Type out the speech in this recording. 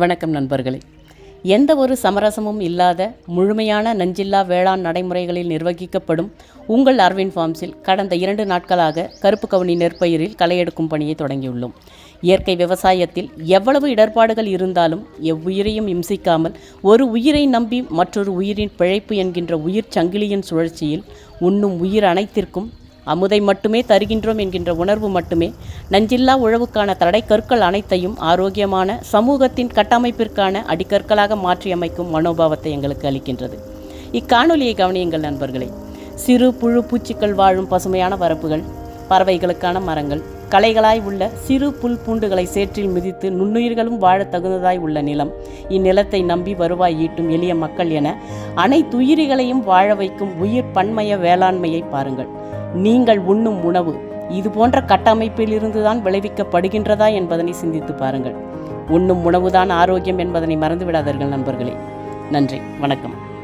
வணக்கம் நண்பர்களே. எந்த ஒரு சமரசமும் இல்லாத முழுமையான நஞ்சில்லா வேளாண் நடைமுறைகளில் நிர்வகிக்கப்படும் உங்கள் அர்வின் ஃபார்ம்ஸில் கடந்த இரண்டு நாட்களாக கருப்பு கவுனி நெற்பயிரில் களை எடுக்கும் பணியை தொடங்கியுள்ளோம். இயற்கை விவசாயத்தில் எவ்வளவு இடர்பாடுகள் இருந்தாலும் எவ்வுயிரையும் இம்சிக்காமல் ஒரு உயிரை நம்பி மற்றொரு உயிரின் பிழைப்பு என்கின்ற உயிர் சங்கிலியின் சுழற்சியில் உண்ணும் உயிர் அனைத்திற்கும் அமுதை மட்டுமே தருகின்றோம் என்கின்ற உணர்வு மட்டுமே. நஞ்சில்லா உழவுக்கான தடை கற்கள் அனைத்தையும் ஆரோக்கியமான சமூகத்தின் கட்டமைப்பிற்கான அடிக்கற்களாக மாற்றியமைக்கும் மனோபாவத்தை எங்களுக்கு அளிக்கின்றது. இக்காணொலியை கவனியுங்கள் நண்பர்களே. சிறு புழு பூச்சிகள் வாழும் பசுமையான வரப்புகள் பறவைகளுக்கான மரங்கள் களைகளாய் உள்ள சிறு புல் பூண்டுகளை சேற்றில் மிதித்து நுண்ணுயிர்களும் வாழத் தகுந்ததாய் உள்ள நிலம். இந்நிலத்தை நம்பி வருவாய் ஈட்டும் எளிய மக்கள் என அனைத்துயிரிகளையும் வாழ வைக்கும் உயிர் பன்மய வேளாண்மையை பாருங்கள். நீங்கள் உண்ணும் உணவு இது போன்ற கட்டமைப்பிலிருந்து தான் விளைவிக்கப்படுகின்றதா என்பதனை சிந்தித்து பாருங்கள். உண்ணும் உணவுதான் ஆரோக்கியம் என்பதனை மறந்துவிடாதீர்கள் நண்பர்களே. நன்றி. வணக்கம்.